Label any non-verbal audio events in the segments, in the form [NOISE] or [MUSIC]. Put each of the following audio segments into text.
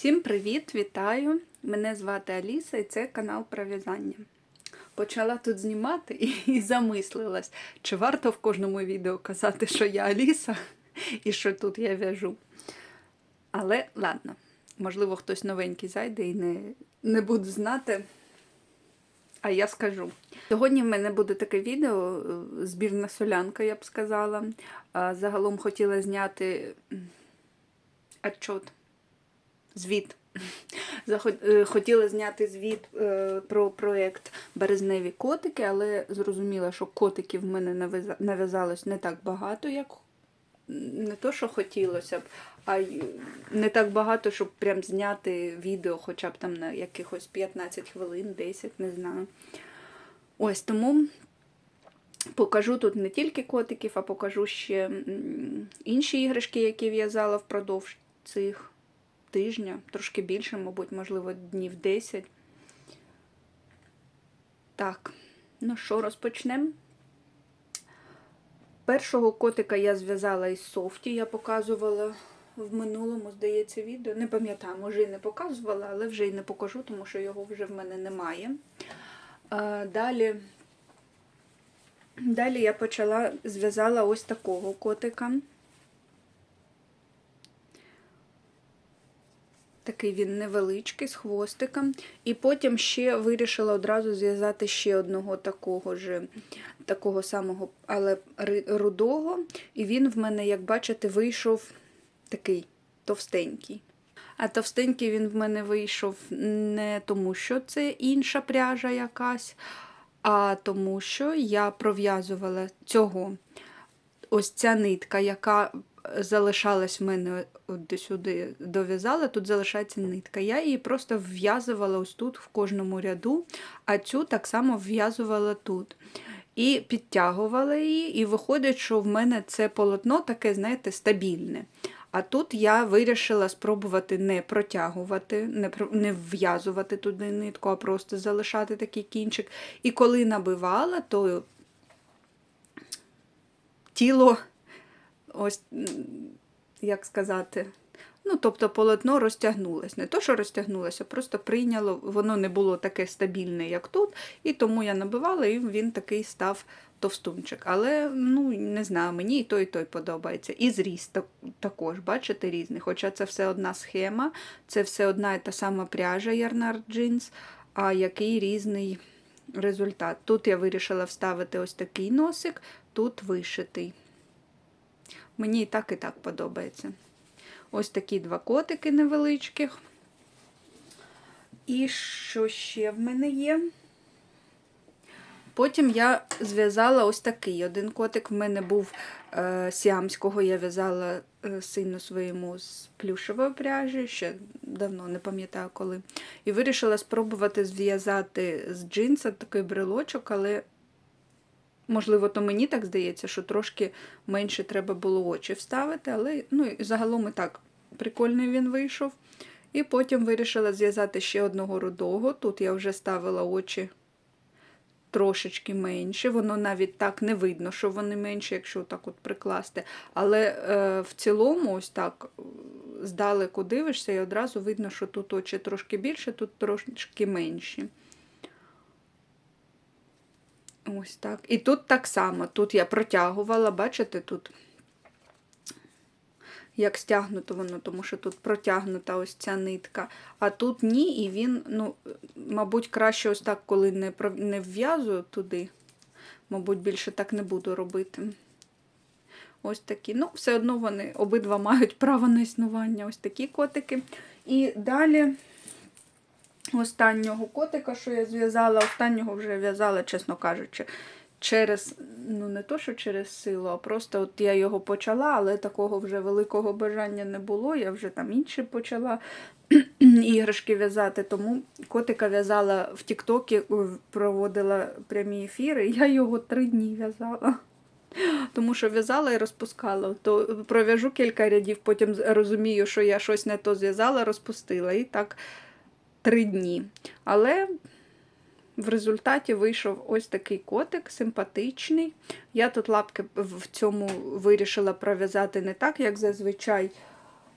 Всім привіт, вітаю! Мене звати Аліса і це канал про в'язання. Почала тут знімати і, замислилась, чи варто в кожному відео казати, що я Аліса і що тут я в'яжу. Але ладно, можливо, хтось новенький зайде і не, не буде знати. А я скажу. Сьогодні в мене буде таке відео, е, збірна солянка, я б сказала. Загалом хотіла зняти м, отчот, звіт. [LAUGHS] Е, Хотіла зняти звіт е, про проєкт Березневі котики, але зрозуміла, що котиків в мене нав'язалось не так багато, як не то, що хотілося б, а не так багато, щоб прям зняти відео хоча б там на якихось 15 хвилин, 10, не знаю. Ось тому покажу тут не тільки котиків, а покажу ще інші іграшки, які в'язала впродовж цих тижня, трошки більше, мабуть, можливо, днів 10. Так, ну що, розпочнемо? Першого котика я зв'язала із софті, я показувала в минулому, здається, відео. Не пам'ятаю, може і не показувала, але вже і не покажу, тому що його вже в мене немає. Далі, далі я почала зв'язала ось такого котика. Такий він невеличкий з хвостиком. І потім ще вирішила одразу зв'язати ще одного такого ж, такого самого, але рудого. І він в мене, як бачите, вийшов такий товстенький. А товстенький він в мене вийшов не тому, що це інша пряжа якась, а тому, що я пров'язувала цього ось ця нитка, яка залишалась в мене от сюди дов'язала, тут залишається нитка. Я її просто вв'язувала ось тут в кожному ряду, а цю так само вв'язувала тут. І підтягувала її, і виходить, що в мене це полотно таке, знаєте, стабільне. А тут я вирішила спробувати не протягувати, не, не вв'язувати туди нитку, а просто залишати такий кінчик. І коли набивала, то тіло, ось як сказати, ну, тобто полотно розтягнулось. Не то, що розтягнулося, просто прийняло, воно не було таке стабільне, як тут, і тому я набивала, і він такий став товстунчик. Але, ну, не знаю, мені і той, і той подобається. І зріст також, бачите, різний. Хоча це все одна схема, це все одна і та сама пряжа Ярнард Jeans, а який різний результат. Тут я вирішила вставити ось такий носик, тут вишитий. Мені і так, і так подобається. Ось такі два котики невеличких. І що ще в мене є? Потім я зв'язала ось такий. Один котик в мене був е, сіамського, я в'язала е, сину своєму з плюшевої пряжі, ще давно не пам'ятаю коли. І вирішила спробувати зв'язати з джинса такий брелочок, але, можливо, то мені так здається, що трошки менше треба було очі вставити, але ну, загалом і так прикольний він вийшов. І потім вирішила зв'язати ще одного рудого. Тут я вже ставила очі трошечки менше. Воно навіть так не видно, що вони менші, якщо так от прикласти. Але е, в цілому, ось так здалеку дивишся, і одразу видно, що тут очі трошки більше, тут трошки менші. Ось так. І тут так само. Тут я протягувала, бачите, тут як стягнуто воно, тому що тут протягнута ось ця нитка. А тут ні, і він, ну, мабуть, краще ось так, коли не, не вв'язую туди. Мабуть, більше так не буду робити. Ось такі. Ну, все одно вони обидва мають право на існування. Ось такі котики. І далі останнього котика, що я зв'язала, останнього вже в'язала, чесно кажучи, через, ну не то, що через силу, а просто от я його почала, але такого вже великого бажання не було. Я вже там інші почала [CLEARS THROAT] іграшки в'язати. Тому котика в'язала в Тіктокі, проводила прямі ефіри, я його три дні в'язала. Тому що в'язала і розпускала. То пров'яжу кілька рядів, потім розумію, що я щось не то зв'язала, розпустила. І так три дні. Але в результаті вийшов ось такий котик, симпатичний. Я тут лапки в цьому вирішила пров'язати не так, як зазвичай,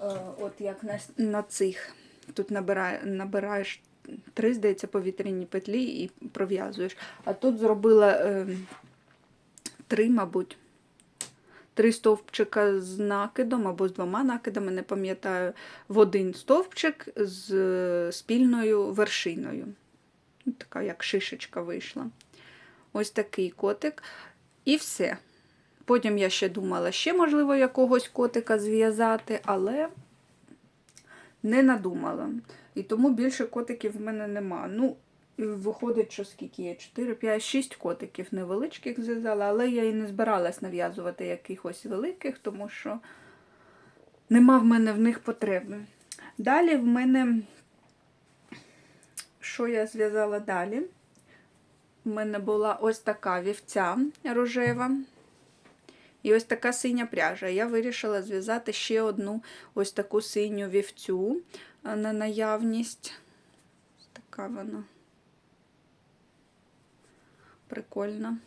е, от як на, на цих Тут набирає, набираєш три, здається, повітряні петлі і пров'язуєш. А тут зробила е, три, мабуть. Три стовпчика з накидом або з двома накидами, не пам'ятаю, в один стовпчик з е, спільною вершиною. Така як шишечка вийшла. Ось такий котик. І все. Потім я ще думала, ще, можливо, якогось котика зв'язати, але не надумала. І тому більше котиків в мене нема. Ну, виходить, що скільки є? 4, 5, 6 котиків невеличких зв'язала, але я і не збиралась нав'язувати якихось великих, тому що нема в мене в них потреби. Далі в мене, що я зв'язала далі? У мене була ось така вівця рожева. І ось така синя пряжа. Я вирішила зв'язати ще одну ось таку синю вівцю на наявність. Така вона. Прикольна.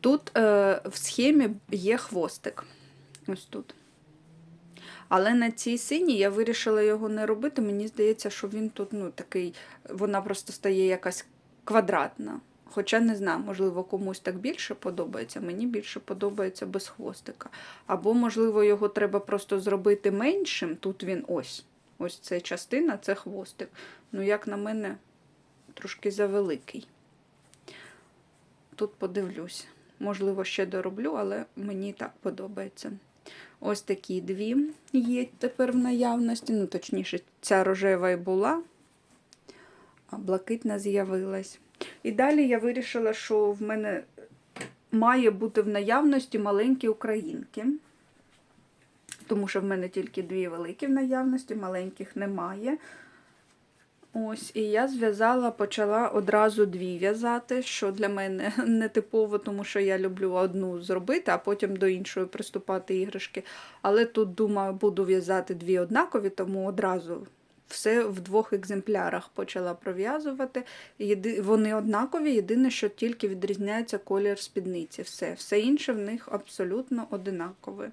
Тут е, в схемі є хвостик. Ось тут. Але на цій синій я вирішила його не робити. Мені здається, що він тут ну, такий, вона просто стає якась квадратна. Хоча не знаю, можливо, комусь так більше подобається, мені більше подобається без хвостика. Або, можливо, його треба просто зробити меншим. Тут він ось. Ось ця частина це хвостик. Ну, як на мене, трошки завеликий. Тут подивлюсь. Можливо, ще дороблю, але мені так подобається. Ось такі дві є тепер в наявності. Ну, точніше, ця рожева і була, а блакитна з'явилась. І далі я вирішила, що в мене має бути в наявності маленькі українки. Тому що в мене тільки дві великі в наявності, маленьких немає. Ось, і я зв'язала, почала одразу дві в'язати, що для мене [LAUGHS] не типово, тому що я люблю одну зробити, а потім до іншої приступати єграшки. Але тут, думаю, буду в'язати дві однакові, тому одразу все в двох екземплярах почала пров'язувати. Вони однакові, єдине, що тільки відрізняється колір спідниці. Все, все інше в них абсолютно одинакове.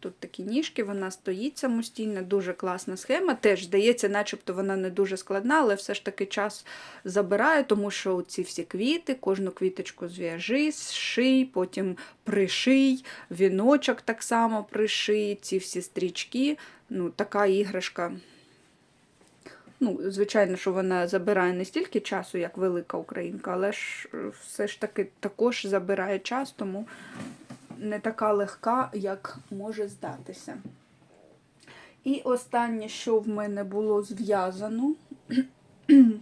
Тут такі ніжки, вона стоїть самостійно, дуже класна схема. Теж здається, начебто вона не дуже складна, але все ж таки час забирає, тому що ці всі квіти, кожну квіточку зв'яжи, зший, потім приший, віночок так само приший, ці всі стрічки. Ну, Така іграшка. Ну, Звичайно, що вона забирає не стільки часу, як велика українка, але ж все ж таки також забирає час, тому не така легка, як може здатися. І останнє, що в мене було зв'язано [CLEARS THROAT]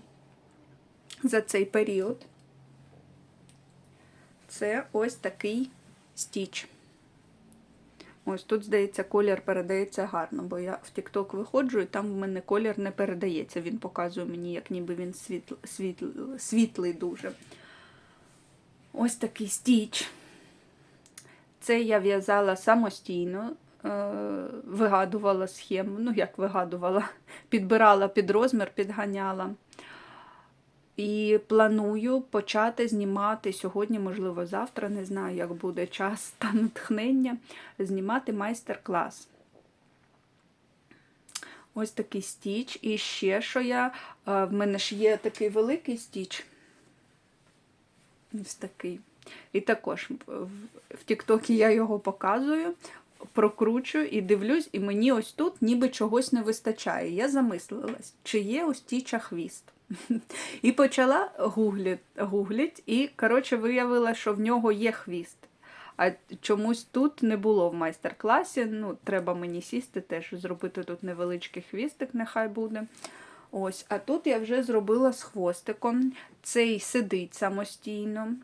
за цей період, це ось такий стіч. Ось тут, здається, колір передається гарно, бо я в TikTok виходжу, і там в мене колір не передається. Він показує мені, як ніби він світл, світл, світлий дуже. Ось такий стіч. Це я в'язала самостійно, вигадувала схему, ну як вигадувала, [LAUGHS] підбирала під розмір, підганяла. І планую почати знімати сьогодні, можливо, завтра, не знаю, як буде час [LAUGHS] та натхнення, знімати майстер-клас. Ось такий стіч. І ще що я. В мене ж є такий великий стіч. Ось такий. І також в Тіктокі я його показую, прокручую і дивлюсь, і мені ось тут ніби чогось не вистачає. Я замислилась, чи є у стіча хвіст. І почала гуглять, гуглять і, коротше, виявила, що в нього є хвіст. А чомусь тут не було в майстер-класі. Ну, треба мені сісти, теж зробити тут невеличкий хвістик, нехай буде. Ось, А тут я вже зробила з хвостиком. Цей сидить самостійно.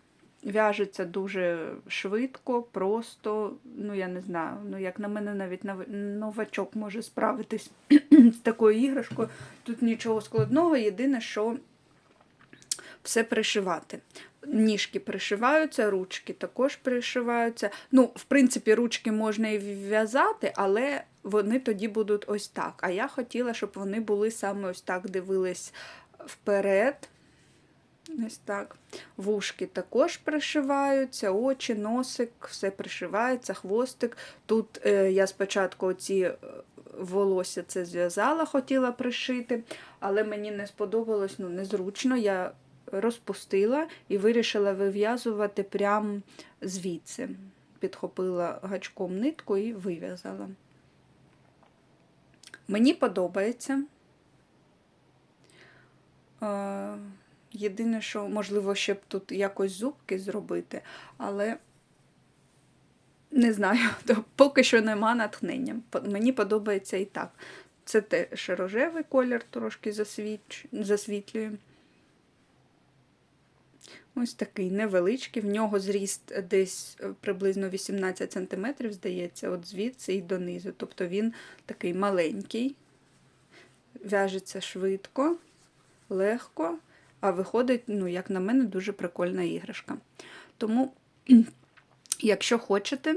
В'яжеться дуже швидко, просто, ну я не знаю, ну як на мене навіть новачок може справитись [CLEARS THROAT] з такою іграшкою. Тут нічого складного, єдине, що все пришивати. Ніжки пришиваються, ручки також пришиваються. Ну, в принципі, ручки можна і в'язати, але вони тоді будуть ось так. А я хотіла, щоб вони були саме ось так дивились вперед. Ось так. Вушки також пришиваються, очі, носик, все пришивається, хвостик. Тут е, я спочатку оці е, волосся це зв'язала, хотіла пришити, але мені не сподобалось, ну, незручно. Я розпустила і вирішила вив'язувати прямо звідси. Підхопила гачком нитку і вив'язала. Мені подобається. Е, Єдине, що, можливо, ще б тут якось зубки зробити, але не знаю, [LAUGHS] то поки що нема натхнення. Мені подобається і так. Це теж рожевий колір трошки засвіч... засвітлює. Ось такий невеличкий. В нього зріст десь е, приблизно 18 см, здається, от звідси і донизу. Тобто він такий маленький, в'яжеться швидко, легко, а виходить, ну, як на мене, дуже прикольна іграшка. Тому, [CLEARS THROAT] якщо хочете,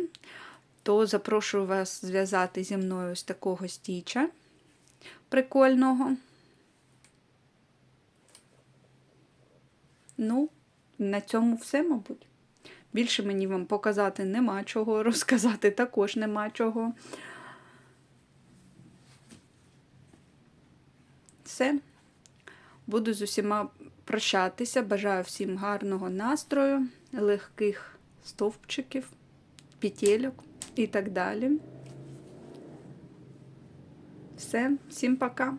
то запрошую вас зв'язати зі мною ось такого стіча прикольного. Ну, на цьому все, мабуть. Більше мені вам показати нема чого, [LAUGHS] розказати також нема чого. Все. Буду з усіма прощатися. Бажаю всім гарного настрою, легких стовпчиків, петельок і так далі. Все, всім пока.